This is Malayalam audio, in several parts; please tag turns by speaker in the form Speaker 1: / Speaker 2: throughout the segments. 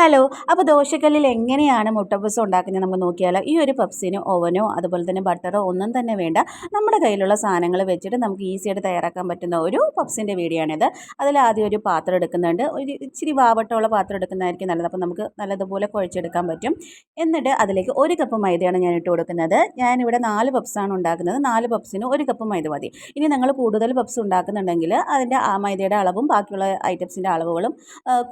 Speaker 1: ഹലോ അപ്പോൾ ദോശക്കല്ലിൽ എങ്ങനെയാണ് മുട്ടപ്പസ് ഉണ്ടാക്കുന്നത് നമുക്ക് നോക്കിയാലോ. ഈ ഒരു പപ്സിന് ഓവനോ അതുപോലെ തന്നെ ബട്ടറോ ഒന്നും തന്നെ വേണ്ട. നമ്മുടെ കയ്യിലുള്ള സാധനങ്ങൾ വെച്ചിട്ട് നമുക്ക് ഈസിയായിട്ട് തയ്യാറാക്കാൻ പറ്റുന്ന ഒരു പപ്സിന്റെ വീഡിയോ ആണിത് അതിൽ ആദ്യം ഒരു പാത്രം എടുക്കുന്നുണ്ട്. ഒരു ഇച്ചിരി വാവട്ടമുള്ള പാത്രം എടുക്കുന്നതായിരിക്കും നല്ലത്. അപ്പോൾ നമുക്ക് നല്ലതുപോലെ കുഴച്ചെടുക്കാൻ പറ്റും. എന്നിട്ട് അതിലേക്ക് ഒരു കപ്പ് മൈദയാണ് ഞാൻ ഇട്ട് കൊടുക്കുന്നത്. ഞാനിവിടെ നാല് പപ്സാണ് ഉണ്ടാക്കുന്നത്. നാല് പപ്സിന് ഒരു കപ്പ് മൈദ മതി. ഇനി നിങ്ങൾ കൂടുതൽ പപ്സ് ഉണ്ടാക്കുന്നുണ്ടെങ്കിൽ അതിന്റെ ആ മൈദയുടെ അളവും ബാക്കിയുള്ള ഐറ്റംസിന്റെ അളവുകളും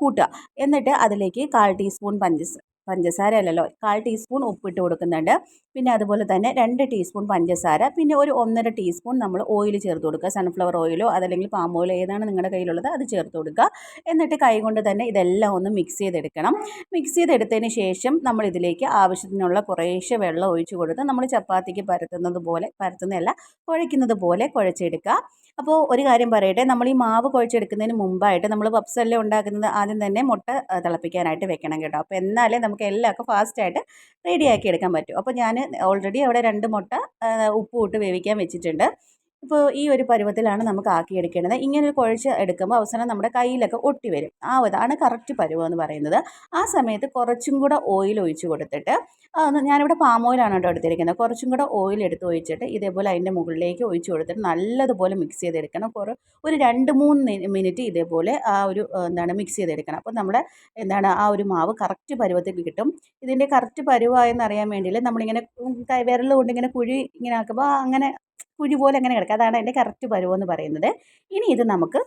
Speaker 1: കൂട്ടുക. എന്നിട്ട് അതിലേക്ക് കാൽ ടീസ്പൂൺ പഞ്ചസ പഞ്ചസാര അല്ലല്ലോ കാൽ ടീസ്പൂൺ ഉപ്പിട്ട് കൊടുക്കുന്നുണ്ട്. പിന്നെ അതുപോലെ തന്നെ രണ്ട് ടീസ്പൂൺ പഞ്ചസാര. പിന്നെ ഒരു ഒന്നര ടീസ്പൂൺ നമ്മൾ ഓയിൽ ചേർത്ത് കൊടുക്കുക. സൺഫ്ലവർ ഓയിലോ അതല്ലെങ്കിൽ പാം ഓയിലോ ഏതാണ് നിങ്ങളുടെ കയ്യിലുള്ളത് അത് ചേർത്ത് കൊടുക്കുക. എന്നിട്ട് കൈ കൊണ്ട് തന്നെ ഇതെല്ലാം ഒന്ന് മിക്സ് ചെയ്തെടുക്കണം. മിക്സ് ചെയ്തെടുത്തതിന് ശേഷം നമ്മൾ ഇതിലേക്ക് ആവശ്യത്തിനുള്ള കുറേശ്ശെ വെള്ളം ഒഴിച്ചു കൊടുത്ത് നമ്മൾ ചപ്പാത്തിക്ക് പരത്തുന്നത് പോലെ പരത്തുന്നതല്ല കുഴയ്ക്കുന്നത് പോലെ കുഴച്ചെടുക്കുക. അപ്പോൾ ഒരു കാര്യം പറയട്ടെ നമ്മൾ ഈ മാവ് കുഴച്ചെടുക്കുന്നതിന് മുമ്പായിട്ട് നമ്മൾ പപ്സെല്ലാം ഉണ്ടാക്കുന്നത്? ആദ്യം തന്നെ മുട്ട തിളപ്പിക്കാനായിട്ട് വെക്കണം കേട്ടോ. അപ്പോൾ എന്നാലേ നമുക്ക് എല്ലാവർക്കും ഫാസ്റ്റായിട്ട് റെഡിയാക്കി എടുക്കാൻ പറ്റും. അപ്പോൾ ഞാൻ ഓൾറെഡി അവിടെ രണ്ട് മുട്ട ഉപ്പും ഇട്ട് വേവിക്കാൻ വെച്ചിട്ടുണ്ട്. ഇപ്പോൾ ഈ ഒരു പരുവത്തിലാണ് നമുക്ക് ആക്കിയെടുക്കേണ്ടത്. ഇങ്ങനെ കുഴച്ച് എടുക്കുമ്പോൾ അവസാനം നമ്മുടെ കയ്യിലൊക്കെ ഒട്ടി വരും. ആ അതാണ് കറക്റ്റ് പരുവം എന്ന് പറയുന്നത്. ആ സമയത്ത് കുറച്ചും കൂടെ ഓയിൽ ഒഴിച്ച് കൊടുത്തിട്ട് ഞാനിവിടെ പാം ഓയിലാണ് കേട്ടോ എടുത്തിരിക്കുന്നത്. കുറച്ചും കൂടെ ഓയിൽ എടുത്ത് ഒഴിച്ചിട്ട് ഇതേപോലെ അതിന്റെ മുകളിലേക്ക് ഒഴിച്ച് കൊടുത്തിട്ട് നല്ലതുപോലെ മിക്സ് ചെയ്തെടുക്കണം. കുറേ ഒരു രണ്ട് മൂന്ന് മിനിറ്റ് ഇതേപോലെ ആ ഒരു എന്താണ് മിക്സ് ചെയ്തെടുക്കണം. അപ്പോൾ നമ്മുടെ എന്താണ് ആ ഒരു മാവ് കറക്റ്റ് പരുവത്തിൽ കിട്ടും. ഇതിന്റെ കറക്റ്റ് പരുവായെന്ന് അറിയാൻ വേണ്ടിയിൽ നമ്മളിങ്ങനെ വിരൽ കൊണ്ട് ഇങ്ങനെ കുഴി ഇങ്ങനെ ആക്കുമ്പോൾ അങ്ങനെ കുഴി പോലെ അങ്ങനെ കിടക്കുക അതാണ് അതിന്റെ കറക്റ്റ് പരുവം എന്ന് പറയുന്നത്. ഇനി ഇത് നമുക്ക്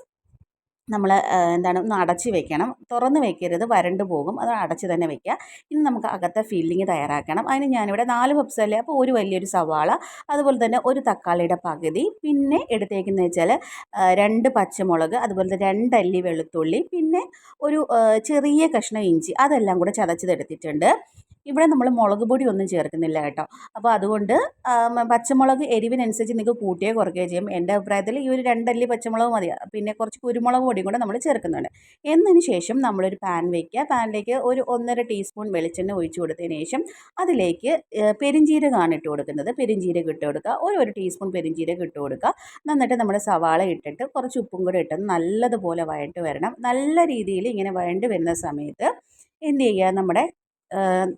Speaker 1: നമ്മൾ എന്താണ് ഒന്ന് അടച്ച് വെക്കണം. തുറന്ന് വെക്കരുത് വരണ്ട് പോകും. അത് അടച്ച് തന്നെ വെക്കുക. ഇനി നമുക്ക് അകത്തെ ഫില്ലിങ് തയ്യാറാക്കണം. അതിന് ഞാനിവിടെ നാല് പപ്സ് അല്ലേ? അപ്പോൾ ഒരു വലിയൊരു സവാള അതുപോലെ തന്നെ ഒരു തക്കാളിയുടെ പകുതി. പിന്നെ എടുത്തേക്കുന്നത് വെച്ചാൽ രണ്ട് പച്ചമുളക് അതുപോലെ തന്നെ രണ്ടല്ലി വെളുത്തുള്ളി പിന്നെ ഒരു ചെറിയ കഷ്ണം ഇഞ്ചി. അതെല്ലാം കൂടെ ചതച്ചതെടുത്തിട്ടുണ്ട്. ഇവിടെ നമ്മൾ മുളക് പൊടി ഒന്നും ചേർക്കുന്നില്ല കേട്ടോ. അപ്പോൾ അതുകൊണ്ട് പച്ചമുളക് എരിവിനനുസരിച്ച് നിങ്ങൾക്ക് കൂട്ടിയേ കുറയ്ക്കുകയോ ചെയ്യും. എന്റെ അഭിപ്രായത്തിൽ ഈ ഒരു രണ്ടല്ലി പച്ചമുളക് മതി. പിന്നെ കുറച്ച് കുരുമുളക് പൊടിയും കൂടെ നമ്മൾ ചേർക്കുന്നുണ്ട്. എന്നതിന് ശേഷം നമ്മളൊരു പാൻ വയ്ക്കുക പാനിലേക്ക് ഒരു ഒന്നര ടീസ്പൂൺ വെളിച്ചെണ്ണ ഒഴിച്ചു കൊടുത്തതിന് ശേഷം അതിലേക്ക് പെരിഞ്ചീരകമാണ് ഇട്ട് കൊടുക്കുന്നത്. പെരിഞ്ചീരക ഇട്ട് കൊടുക്കുക. ഒരു ഒരു ടീസ്പൂൺ പെരിഞ്ചീരക ഇട്ട് കൊടുക്കുക. എന്നിട്ട് നമ്മുടെ സവാള ഇട്ടിട്ട് കുറച്ച് ഉപ്പും കൂടെ ഇട്ട് നല്ലതുപോലെ വഴണ്ട് വരണം. നല്ല രീതിയിൽ ഇങ്ങനെ വഴണ്ട് വരുന്ന സമയത്ത് എന്ത് ചെയ്യുക? നമ്മുടെ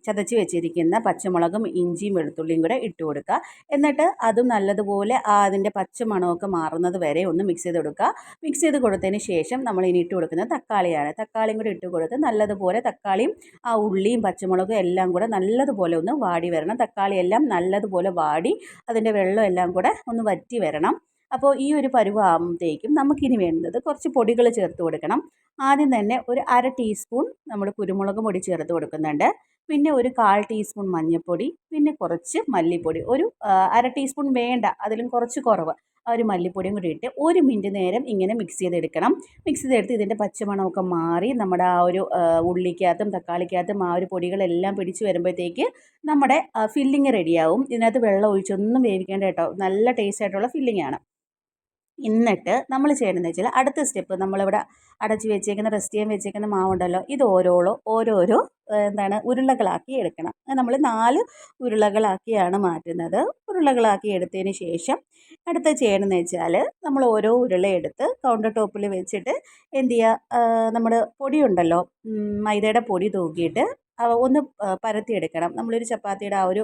Speaker 1: ചതച്ച് വെച്ചിരിക്കുന്ന പച്ചമുളകും ഇഞ്ചിയും വെളുത്തുള്ളിയും കൂടെ ഇട്ട് കൊടുക്കുക. എന്നിട്ട് അതും നല്ലതുപോലെ അതിന്റെ പച്ചമണമൊക്കെ മാറുന്നത് വരെ ഒന്ന് മിക്സ് ചെയ്ത് കൊടുക്കുക. മിക്സ് ചെയ്ത് കൊടുത്തതിന് ശേഷം നമ്മൾ ഇനി ഇട്ട് കൊടുക്കുന്നത് തക്കാളിയാണ്. തക്കാളിയും കൂടി ഇട്ട് കൊടുത്ത് നല്ലതുപോലെ തക്കാളിയും ആ ഉള്ളിയും പച്ചമുളകും എല്ലാം കൂടെ നല്ലതുപോലെ ഒന്ന് വാടി വരണം. തക്കാളി എല്ലാം നല്ലതുപോലെ വാടി അതിന്റെ വെള്ളം എല്ലാം കൂടെ ഒന്ന് വറ്റി വരണം. അപ്പോൾ ഈ ഒരു പരുവാകുമ്പോഴത്തേക്കും നമുക്കിനി വേണ്ടത് കുറച്ച് പൊടികൾ ചേർത്ത് കൊടുക്കണം. ആദ്യം തന്നെ ഒരു അര ടീസ്പൂൺ നമ്മൾ കുരുമുളക് പൊടി ചേർത്ത് കൊടുക്കുന്നുണ്ട്. പിന്നെ ഒരു കാൽ ടീസ്പൂൺ മഞ്ഞൾപ്പൊടി പിന്നെ കുറച്ച് മല്ലിപ്പൊടി. ഒരു അര ടീസ്പൂൺ വേണ്ട അതിലും കുറച്ച് കുറവ്. ആ ഒരു മല്ലിപ്പൊടിയും കൂടി ഇട്ട് ഒരു മിനിറ്റ് നേരം ഇങ്ങനെ മിക്സ് ചെയ്തെടുക്കണം. മിക്സ് ചെയ്തെടുത്ത് ഇതിന്റെ പച്ചമണമൊക്കെ മാറി നമ്മുടെ ആ ഒരു ഉള്ളിക്കകത്തും തക്കാളിക്കകത്തും ആ ഒരു പൊടികളെല്ലാം പിടിച്ച് വരുമ്പോഴത്തേക്ക് നമ്മുടെ ഫില്ലിങ് റെഡിയാവും ഇതിനകത്ത് വെള്ളം ഒഴിച്ചൊന്നും വേവിക്കേണ്ട കേട്ടോ. നല്ല ടേസ്റ്റ് ആയിട്ടുള്ള ഫില്ലിങ്ങാണ് എന്നിട്ട് നമ്മൾ ചെയ്യേണ്ടതെന്ന് വെച്ചാൽ അടുത്ത സ്റ്റെപ്പ് നമ്മളിവിടെ അടച്ച് വെച്ചേക്കുന്ന റെസ്റ്റ് ചെയ്യാൻ വെച്ചേക്കുന്ന മാവുണ്ടല്ലോ ഇത് ഓരോളോ ഓരോരോ എന്താണ് ഉരുളകളാക്കി എടുക്കണം. നമ്മൾ നാല് ഉരുളകളാക്കിയാണ് മാറ്റുന്നത്. ഉരുളകളാക്കി എടുത്തതിന് ശേഷം അടുത്ത ചെയ്യണമെന്ന് വെച്ചാൽ നമ്മൾ ഓരോ ഉരുള എടുത്ത് കൗണ്ടർ ടോപ്പിൽ വെച്ചിട്ട് എന്ത് ചെയ്യുക? നമ്മുടെ പൊടിയുണ്ടല്ലോ മൈദയുടെ പൊടി തൂക്കിയിട്ട് ഒന്ന് പരത്തിയെടുക്കണം. നമ്മളൊരു ചപ്പാത്തിയുടെ ആ ഒരു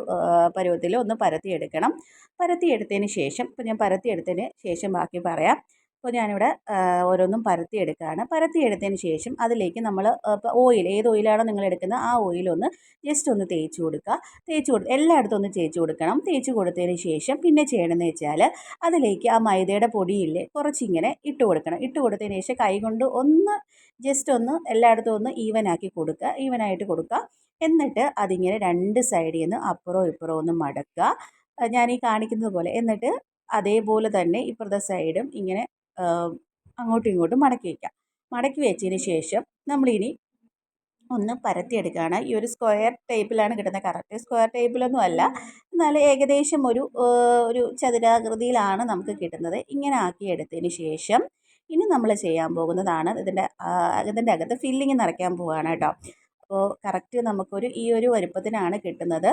Speaker 1: പരുവത്തിൽ ഒന്ന് പരത്തിയെടുക്കണം. പരത്തിയെടുത്തതിന് ശേഷം ഇപ്പം ഞാൻ പരത്തിയെടുത്തതിന് ശേഷം ബാക്കി പറയാം. അപ്പോൾ ഞാനിവിടെ ഓരോന്നും പരത്തി എടുക്കുകയാണ്. പരത്തി എടുത്തതിന് ശേഷം അതിലേക്ക് നമ്മൾ ഇപ്പോൾ ഓയിൽ ഏത് ഓയിലാണോ നിങ്ങൾ എടുക്കുന്നത് ആ ഓയിലൊന്ന് ജസ്റ്റ് ഒന്ന് തേച്ച് കൊടുക്കുക. തേച്ച് കൊടുത്ത് എല്ലായിടത്തും ഒന്ന് തേച്ച് കൊടുക്കണം. തേച്ച് കൊടുത്തതിന് ശേഷം പിന്നെ ചെയ്യണമെന്ന് വെച്ചാൽ അതിലേക്ക് ആ മൈദയുടെ പൊടിയില്ലേ കുറച്ചിങ്ങനെ ഇട്ട് കൊടുക്കണം. ഇട്ട് കൊടുത്തതിന് ശേഷം കൈ കൊണ്ട് ഒന്ന് ജസ്റ്റ് ഒന്ന് എല്ലായിടത്തും ഒന്ന് ഈവനാക്കി കൊടുക്കുക. ഈവനായിട്ട് കൊടുക്കുക. എന്നിട്ട് അതിങ്ങനെ രണ്ട് സൈഡിൽ നിന്ന് അപ്പുറവും ഇപ്പുറവും ഒന്ന് മടക്കുക. ഞാൻ ഈ കാണിക്കുന്നത് പോലെ. എന്നിട്ട് അതേപോലെ തന്നെ ഇപ്പുറത്തെ സൈഡും ഇങ്ങനെ അങ്ങോട്ടും ഇങ്ങോട്ടും മടക്കി വയ്ക്കാം മടക്കി വെച്ചതിന് ശേഷം നമ്മളിനി ഒന്ന് പരത്തിയെടുക്കുകയാണ്. ഈ ഒരു സ്ക്വയർ ടൈപ്പിലാണ് കിട്ടുന്നത്. കറക്റ്റ് സ്ക്വയർ ടൈപ്പിലൊന്നും അല്ല. എന്നാൽ ഏകദേശം ഒരു ഒരു ചതുരാകൃതിയിലാണ് നമുക്ക് കിട്ടുന്നത്. ഇങ്ങനെ ആക്കി എടുത്തതിന് ശേഷം ഇനി നമ്മൾ ചെയ്യാൻ പോകുന്നതാണ് ഇതിന്റെ ഇതിന്റെ അകത്ത് ഫില്ലിങ് നിറയ്ക്കാൻ പോവുകയാണ് കേട്ടോ. അപ്പോൾ കറക്റ്റ് നമുക്കൊരു ഈ ഒരു വലുപ്പത്തിനാണ് കിട്ടുന്നത്.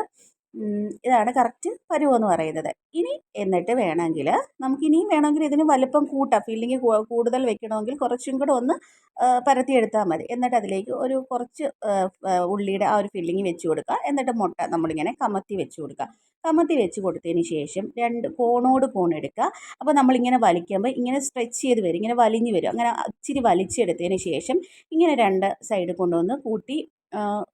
Speaker 1: ഇതാണ് കറക്റ്റ് പരുവമെന്ന് പറയുന്നത്. ഇനി എന്നിട്ട് വേണമെങ്കിൽ നമുക്ക് ഇനിയും വേണമെങ്കിൽ ഇതിന് വലുപ്പം കൂട്ടാം. ഫില്ലിങ് കൂടുതൽ വെക്കണമെങ്കിൽ കുറച്ചും കൂടെ ഒന്ന് പരത്തി പരത്തിയെടുത്താൽ മതി. എന്നിട്ട് അതിലേക്ക് ഒരു കുറച്ച് ഉള്ളിയുടെ ആ ഒരു ഫില്ലിങ് വെച്ച് കൊടുക്കുക എന്നിട്ട് മുട്ട നമ്മളിങ്ങനെ കമത്തി വെച്ച് കൊടുക്കുക കമത്തി വെച്ച് കൊടുത്തതിന് ശേഷം രണ്ട് കോണോട് കോൺ എടുക്കുക. അപ്പോൾ നമ്മളിങ്ങനെ വലിക്കുമ്പോൾ ഇങ്ങനെ സ്ട്രെച്ച് ചെയ്ത് വരും. ഇങ്ങനെ വലിഞ്ഞ് വരും. അങ്ങനെ ഇച്ചിരി വലിച്ചെടുത്തതിന് ശേഷം ഇങ്ങനെ രണ്ട് സൈഡ് കൊണ്ടുവന്ന് കൂട്ടി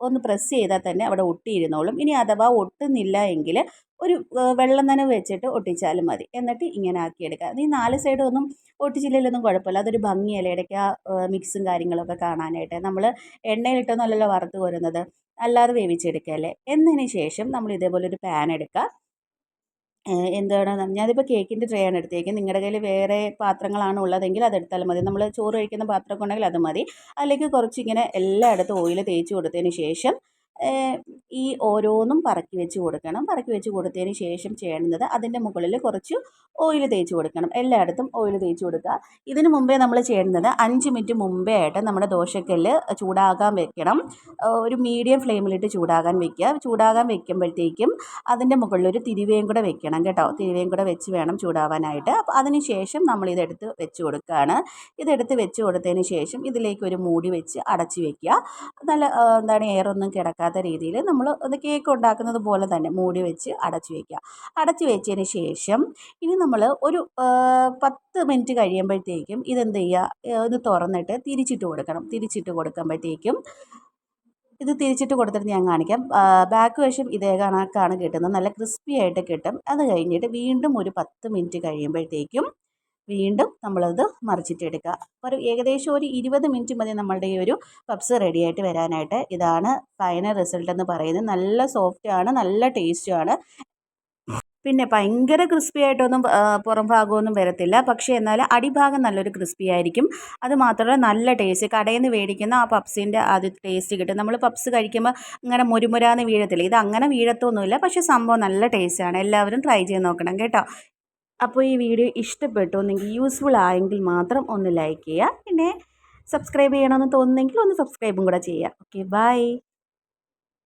Speaker 1: ഒന്ന് പ്രസ് ചെയ്താൽ തന്നെ അവിടെ ഒട്ടിയിരുന്നോളും. ഇനി അഥവാ ഒട്ടുന്നില്ല എങ്കിൽ ഒരു വെള്ളം നനവ് വെച്ചിട്ട് ഒട്ടിച്ചാലും മതി. എന്നിട്ട് ഇങ്ങനെ ആക്കിയെടുക്കുക. അത് ഈ നാല് സൈഡും ഒന്നും ഒട്ടിച്ചില്ലെങ്കിലൊന്നും കുഴപ്പമില്ല. അതൊരു ഭംഗിയല്ലേ ഇടയ്ക്ക് ആ മിക്സും കാര്യങ്ങളൊക്കെ കാണാനായിട്ട്. നമ്മൾ എണ്ണയിലിട്ടൊന്നുമല്ലല്ലോ വറുത്ത് കോരുന്നത്. അല്ലാതെ വേവിച്ചെടുക്കുകയല്ലേ എന്നതിന് ശേഷം നമ്മൾ ഇതേപോലെ ഒരു പാൻ എടുക്കുക. എന്താണ്? ഞാനിപ്പോൾ കേക്കിന്റെ ട്രേ ആണ് എടുത്തേക്കുന്നത്. നിങ്ങളുടെ കയ്യിൽ വേറെ പാത്രങ്ങളാണ് ഉള്ളതെങ്കിൽ അതെടുത്താലും മതി. നമ്മൾ ചോറ് കഴിക്കുന്ന പാത്രമൊക്കെ ഉണ്ടെങ്കിൽ അത് മതി. അതിലേക്ക് കുറച്ചിങ്ങനെ എല്ലായിടത്തും ഓയിൽ തേച്ച് കൊടുത്തതിന് ശേഷം ഈ ഓരോന്നും പറക്കി വെച്ച് കൊടുക്കണം. പറക്കി വെച്ച് കൊടുത്തതിന് ശേഷം ചെയ്യേണ്ടത് അതിന്റെ മുകളിൽ കുറച്ച് ഓയിൽ തേച്ച് കൊടുക്കണം. എല്ലായിടത്തും ഓയിൽ തേച്ച് കൊടുക്കുക. ഇതിന് മുമ്പേ നമ്മൾ ചെയ്യേണ്ടത് അഞ്ച് മിനിറ്റ് മുമ്പേ ആയിട്ട് നമ്മുടെ ദോശക്കല്ല് ചൂടാകാൻ വെക്കണം. ഒരു മീഡിയം ഫ്ലെയിമിലിട്ട് ചൂടാകാൻ വെക്കുക. ചൂടാകാൻ വെക്കുമ്പോഴത്തേക്കും അതിന്റെ മുകളിൽ ഒരു തിരുവയും കൂടെ വെക്കണം കേട്ടോ. തിരുവയും കൂടെ വെച്ച് വേണം ചൂടാവാനായിട്ട്. അപ്പോൾ അതിന് ശേഷം നമ്മൾ ഇതെടുത്ത് വെച്ച് കൊടുക്കുകയാണ്. ഇതെടുത്ത് വെച്ച് കൊടുത്തതിന് ശേഷം ഇതിലേക്ക് ഒരു മൂടി വെച്ച് അടച്ച് വെക്കുക. നല്ല എന്താണ് എയറൊന്നും കിടക്കാത്ത രീതിയിൽ നമ്മൾ അത് കേക്ക് ഉണ്ടാക്കുന്നത് പോലെ തന്നെ മൂടി വെച്ച് അടച്ച് വയ്ക്കുക അടച്ച് വെച്ചതിന് ശേഷം ഇനി നമ്മൾ ഒരു പത്ത് മിനിറ്റ് കഴിയുമ്പോഴത്തേക്കും ഇതെന്ത് ചെയ്യുക? ഇത് തുറന്നിട്ട് തിരിച്ചിട്ട് കൊടുക്കണം. തിരിച്ചിട്ട് കൊടുക്കുമ്പോഴത്തേക്കും ഇത് തിരിച്ചിട്ട് കൊടുത്തിട്ട് ഞാൻ കാണിക്കാം. ബാക്ക് വശം ഇതേ കണക്കാണ് കിട്ടുന്നത്. നല്ല ക്രിസ്പി ആയിട്ട് കിട്ടും. അത് കഴിഞ്ഞിട്ട് വീണ്ടും ഒരു പത്ത് മിനിറ്റ് കഴിയുമ്പോഴത്തേക്കും വീണ്ടും നമ്മളത് മറിച്ചിട്ടെടുക്കുക ഒരു ഏകദേശം ഒരു ഇരുപത് മിനിറ്റ് മതി നമ്മളുടെ ഈ ഒരു പപ്സ് റെഡി ആയിട്ട് വരാനായിട്ട്. ഇതാണ് ഫൈനൽ റിസൾട്ട് എന്ന് പറയുന്നത്. നല്ല സോഫ്റ്റാണ് നല്ല ടേസ്റ്റും ആണ്. പിന്നെ ഭയങ്കര ക്രിസ്പി ആയിട്ടൊന്നും പുറം ഭാഗമൊന്നും വരത്തില്ല. പക്ഷേ എന്നാൽ അടിഭാഗം നല്ലൊരു ക്രിസ്പി ആയിരിക്കും. അത് മാത്രമല്ല നല്ല ടേസ്റ്റ് കടയിൽ നിന്ന് മേടിക്കുന്ന ആ പപ്സിന്റെ അത് ടേസ്റ്റ് കിട്ടും. നമ്മൾ പപ്സ് കഴിക്കുമ്പോൾ ഇങ്ങനെ മുരുമുരാന്ന് വീഴത്തില്ല? ഇത് അങ്ങനെ വീഴത്തൊന്നുമില്ല. പക്ഷേ സംഭവം നല്ല ടേസ്റ്റാണ് എല്ലാവരും ട്രൈ ചെയ്ത് നോക്കണം കേട്ടോ. അപ്പോൾ ഈ വീഡിയോ ഇഷ്ടപ്പെട്ടു എന്നെങ്കിൽ യൂസ്ഫുൾ ആയെങ്കിൽ മാത്രം ഒന്ന് ലൈക്ക് ചെയ്യുക. പിന്നെ സബ്സ്ക്രൈബ് ചെയ്യണമെന്ന് തോന്നുന്നെങ്കിൽ ഒന്ന് സബ്സ്ക്രൈബും കൂടെ ചെയ്യുക. Okay bye